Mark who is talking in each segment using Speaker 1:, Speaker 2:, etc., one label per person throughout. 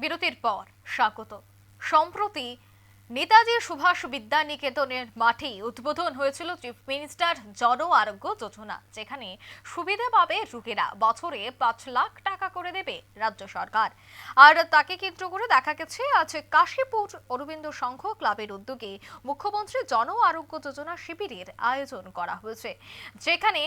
Speaker 1: বিরতির পর স্বাগত। সম্প্রতি নেতাজি সুভাষ বিদ্যানিকেতনের মাঠে উদ্বোধন হয়েছিল চিফ মিনিস্টার জন আরোগ্য যোজনা, যেখানে সুবিধা পাবে রোগীরা। বছরে পাঁচ লাখ টাকা করে দেবে রাজ্য সরকার। আর তাকে কেন্দ্র করে দেখা গেছে, আজ কাশীপুর অরবিন্দ সংঘ ক্লাবের উদ্যোগে মুখ্যমন্ত্রী জন আরোগ্য যোজনা শিবিরের আয়োজন করা হয়েছে, যেখানে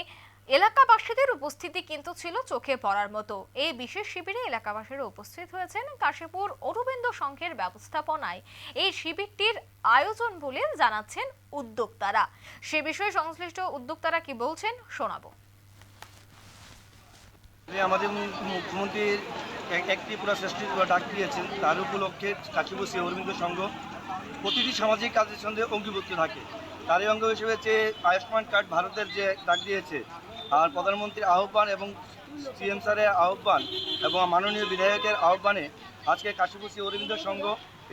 Speaker 1: এলাকাবাসীদের উপস্থিতি কিন্তু ছিল চোখে পড়ার মতো। এই বিশেষ শিবিরে এলাকাবাসীরা উপস্থিত হয়েছেন কাশীপুর অরবিন্দ সংঘের ব্যবস্থাপনায়। এই শিবিরটির আয়োজন বলে জানাচ্ছেন উদ্যোক্তারা। সে বিষয়ে সংশ্লিষ্ট উদ্যোক্তারা কি বলছেন শোনাবো।
Speaker 2: আমাদের মুখ্যমন্ত্রীর এক- একটি পুরা শ্রেষ্ঠ ডাক দিয়েছেন, তার উপলক্ষে কাশীবসী অরবিন্দ সংঘ প্রতিটি সামাজিক কাজের সঙ্গে অঙ্গীভূত থাকে। তারই অঙ্গ হিসেবে যে আয়ুষ্মান কার্ড ভারতের যে ডাক দিয়েছে আর প্রধানমন্ত্রীর আহ্বান এবং সিএম স্যারের আহ্বান এবং মাননীয় বিধায়কের আহ্বানে আজকে কাশীবসী অরবিন্দ সংঘ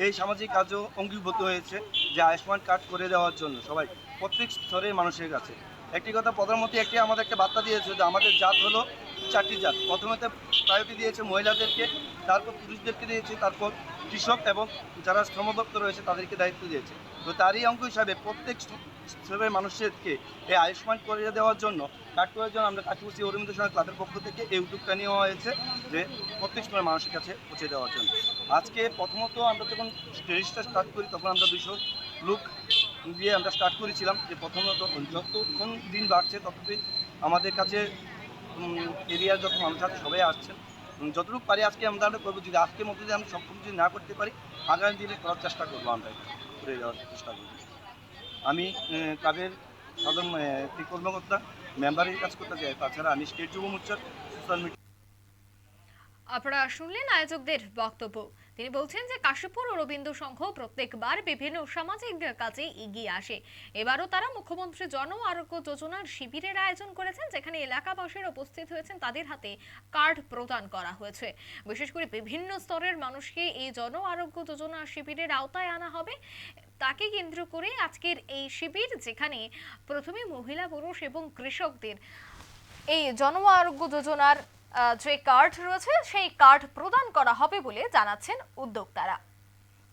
Speaker 2: এই সামাজিক কাজও অঙ্গীভূত হয়েছে যে আয়ুষ্মান কার্ড করে দেওয়ার জন্য সবাই, প্রত্যেক স্তরের মানুষের কাছে। একটি কথা, প্রধানমন্ত্রী একটি আমাদের একটা বার্তা দিয়েছে যে আমাদের জাত হলো চারটি জাত। প্রথমে তো প্রায়োরিটি দিয়েছে মহিলাদেরকে, তারপর পুরুষদেরকে দিয়েছে, তারপর কৃষক এবং যারা শ্রমদপ্ত রয়েছে তাদেরকে দায়িত্ব দিয়েছে। তো তারই অঙ্ক হিসাবে প্রত্যেক স্তরের মানুষদেরকে এই আয়ুষ্মান করে দেওয়ার জন্য করার জন্য আমরা কাঠপুষি অরবিন্দ সঙ্গে ক্লাবের পক্ষ থেকে এই উদ্যোগটা নেওয়া হয়েছে যে প্রত্যেক স্তরের মানুষের কাছে পৌঁছে দেওয়ার জন্য। আজকে প্রথমত আমরা যখন রেজিস্টার স্টার্ট করি, তখন আমরা দুশো লোক দিয়ে আমরা স্টার্ট করেছিলাম যে প্রথমত যতক্ষণ দিন বাড়ছে, ততদিন আমাদের কাছে এরিয়ার যত মানুষ আছে সবাই আসছেন যতটুকু পারি আজকে আমরা আমরা করব, যদি আজকের মধ্যে যদি আমি সক্ষম যদি না করতে পারি, আগামী দিনে করার চেষ্টা করব আমরা করে দেওয়ার চেষ্টা করব। আমি ক্লাবের সাধারণ কর্মকর্তা মেম্বারের কাজ করতে চাই তাছাড়া আমি স্টেট যুব মোর্চার সোশ্যাল মিডিয়া
Speaker 1: আপনারা শুনলেন আয়োজকদের বক্তব্য। তিনি বলছেন যে কাশীপুর ও রবীন্দ্র সংঘ প্রত্যেকবার বিভিন্ন সামাজিক কাজে এগিয়ে আসে। এবারও তারা মুখ্যমন্ত্রী জন আরোগ্য যোজনার শিবিরের আয়োজন করেছেন, যেখানে এলাকাবাসীরা উপস্থিত হয়েছেন। তাদের হাতে কার্ড প্রদান করা হয়েছে। বিশেষ করে বিভিন্ন স্তরের মানুষকে এই জন আরোগ্য যোজনা শিবিরের আওতায় আনা হবে। তাকে কেন্দ্র করে আজকের এই শিবির, যেখানে প্রথমে মহিলা, পুরুষ এবং কৃষকদের এই জন আরোগ্য যোজনার যে কার্ড রয়েছে, সেই কার্ড প্রদান করা হবে বলে জানাচ্ছেন উদ্যোক্তারা।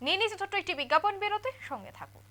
Speaker 1: নিয়ে নিচ্ছে ছোট্ট একটি বিজ্ঞাপন বেরোতে সঙ্গে থাকুন।